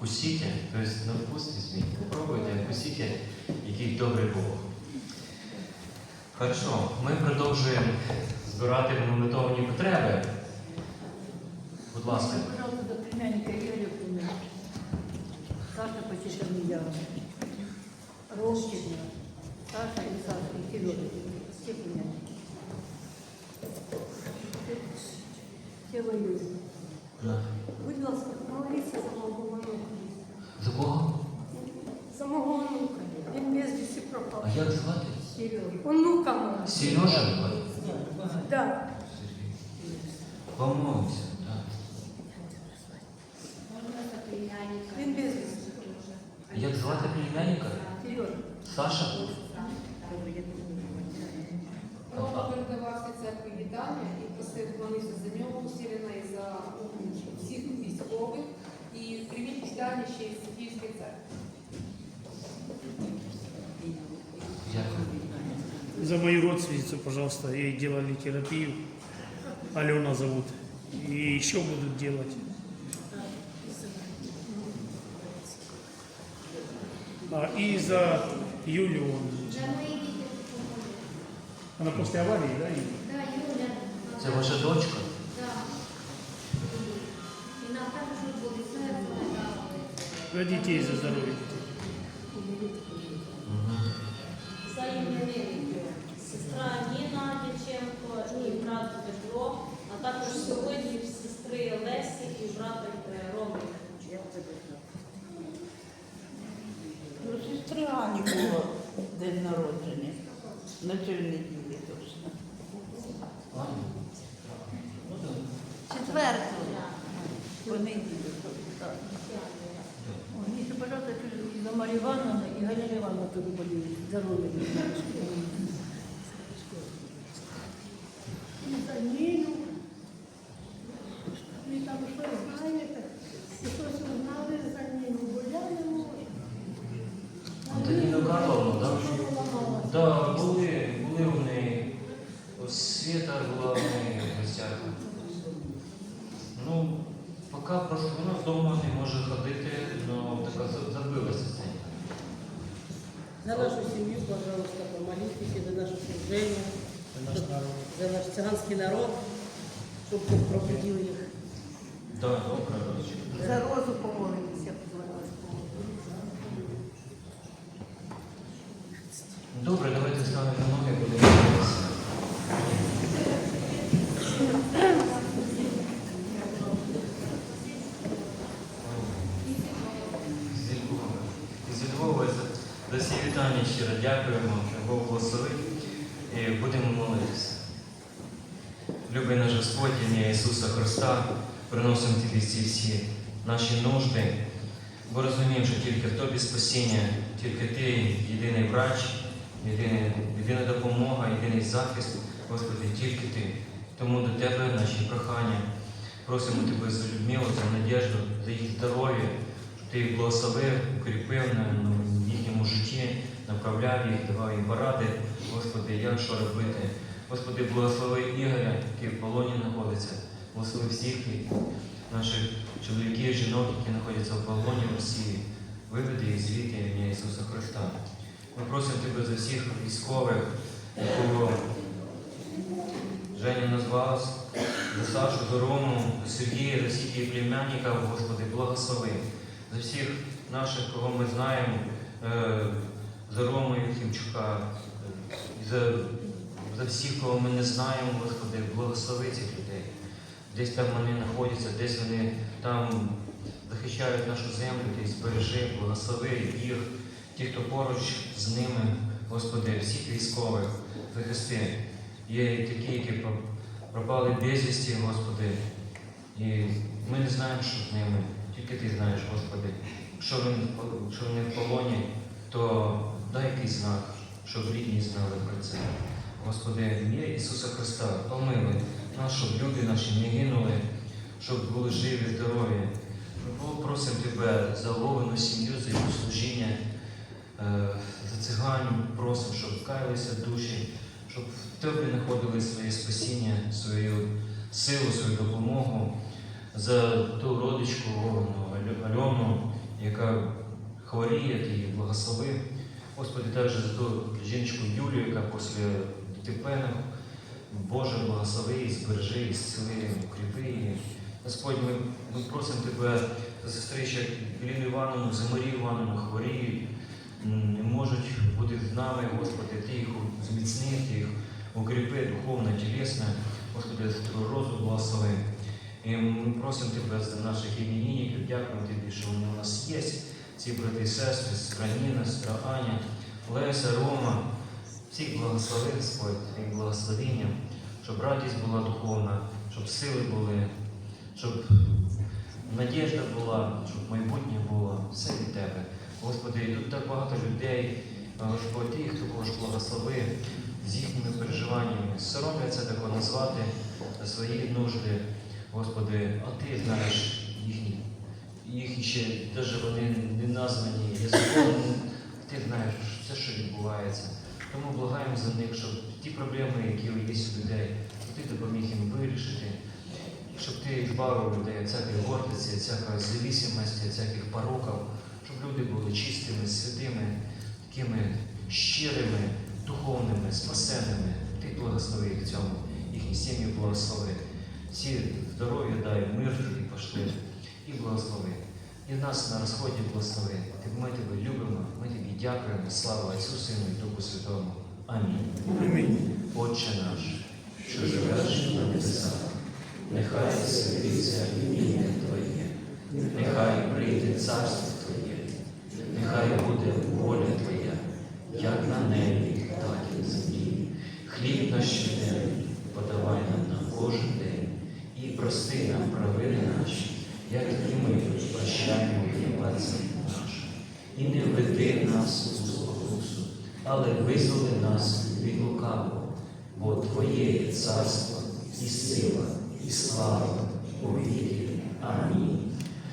Кусите, то есть на вкус візьміть, попробуйте, кусите, який добрий Бог. Хорошо, ми продовжуємо збирати гуманітарні потреби. Будь ласка. Пожалуйста, до племянника Игоря Кумина. Саша почти меня. Ромчик, Саша и Саша, и Сережа. Все племянники. Все воюют. Будь ласка, моліться за онука. За кого? За мого онука. Він безвісті пропав. А як звати? Сережа. Онука мого. Сережа звати? Да. Сергій. Помолимося, так. Він безвісті. А Як звати племянника? Сережа. Саша? Рома передавався церкві вітання і просив молитися за нього усилено і за всіх військових. І прийміть вітання ще із Софійської церкви. Дякую. За мою родственницу, пожалуйста, ей делали терапию. Алена зовут. И еще будут делать. А, и за Юлю. Она после аварии, да? Юля? Да, Юля. Це ваша дочка? За детей, за здоровье детей. За іменинників сестра Ніна Дяченко і брат Петро, а також сьогодні сестри Лесі і брата Роми. Ну, сестри Ані було день народження. На цій неділі точно. Четвертого. Понеділок. так. О, Миша, пожалуйста, и Івановна і Галина Ивановна тоже болеют. Здоровья. І за Ніну. Ви там щось знаєте? І щось узнали за Ніну, бо я не можу. Антоніну Карловну, так? Що вона мала? Так, були, були в неї. Ось Світа була в неї в гостях. Ну, поки просто вона вдома не може ходити, але така за- забилася цим. За нашу семью, пожалуйста, помолитесь и за наше служение, Это наш народ. за наш цыганский народ, чтобы Бог пробудил их. Так, добре. За розу щиро дякуємо, Бог благословить і будемо молитися. Любий наш Господь, ім'я Ісуса Христа, приносимо Тобі ці всі наші нужди, бо розуміємо, що тільки в Тобі спасіння, тільки Ти єдиний врач, єдиний, єдина допомога, єдиний захист, Господи, тільки Ти. Тому до Тебе наші прохання. Просимо Тебе за Людмилу, за надіжду, за їх здоров'я, щоб Ти їх благословив, укріпив на їхньому житті, направляв їх, давав їм поради, Господи, як що робити. Господи, благослови Ігоря, який в полоні знаходиться, благослови всіх наших чоловіків, жінок, які знаходяться в полоні в Росії. Виведи їх звідти ім'я Ісуса Христа. Ми просимо Тебе за всіх військових, якого Женя назвав, за Сашу, за Рому, за Сергія, за всіх її племянників, Господи, благослови. За всіх наших, кого ми знаємо, е, за Рому Євхімчука, е, за, за всіх, кого ми не знаємо, Господи, благослови цих людей. Десь там вони знаходяться, десь вони там захищають нашу землю, десь збережи, благослови їх, ті, хто поруч з ними, Господи, всіх військових захисти. Є і такі, які пропали безвісті, Господи, і ми не знаємо, що з ними, тільки Ти знаєш, Господи. Якщо вони в полоні, то дай якийсь знак, щоб рідні знали про це. Господи, ім'я Ісуса Христа, помилуй нас, щоб люди наші не гинули, щоб були живі, здорові. Просимо Тебе за Вовину сім'ю, за їх служіння, е, за цигань, просимо, щоб каялися душі, щоб в Тобі знаходили своє спасіння, свою силу, свою допомогу, за ту родичку Альону, хворіє, ти її благослови. Господи, також за ту жіночку Юлію, яка після ДТП, Боже, благослови і збережи, і зціли, укріпи. Господь, ми, ми просимо Тебе за сестричок Ліну Івановну, за Івановну, хворіють, не можуть бути з нами, Господи, Ти їх зміцни, Ти їх укріпи духовно, тілесно, Господи, Твою благослови. І ми просимо Тебе за наших іменинників, дякуємо Тобі, що вони у нас є, ці брати і сестри, сестра Ніна, сестра Аня, Леся, Рома, всіх благослови, Господь, Твоїм благословенням, щоб радість була духовна, щоб сили були, щоб надіжда була, щоб майбутнє було, все від Тебе. Господи, тут так багато людей, Господь, Ти їх також благослови з їхніми переживаннями, соромляться тако назвати свої нужди, Господи, а Ти знаєш їхні, їх ще навіть вони не названі язиком, Ти знаєш все, що відбувається. Тому благаємо за них, щоб ті проблеми, які є у людей, ти допоміг їм вирішити, щоб ти збавив людей від всякої гордиці, всякої зависимості, всяких пороків, щоб люди були чистими, святими, такими щирими, духовними, спасеними. Ти благослови їх цьому, їхні сім'ї благослови. Всі здоров'я дай, мир і пошли, і благослови. І нас на розході благослови. Ми тебе любимо, ми тобі дякуємо. Слава Отцю, Сину і Духу Святому. Амінь. Амінь. Отче наш, що живеш на небесах, нехай святиться ім'я Твоє, нехай прийде царство Твоє, нехай буде воля Твоя, як на небі, так і на землі. Хліб наш щоденний подавай нам на кожен день і прости нам провини наші, як і ми прощаємо винуватцям нашим. І не введи нас у спокусу, але визволи нас від лукавого, бо Твоє царство і сила, і слава у віки. Амінь.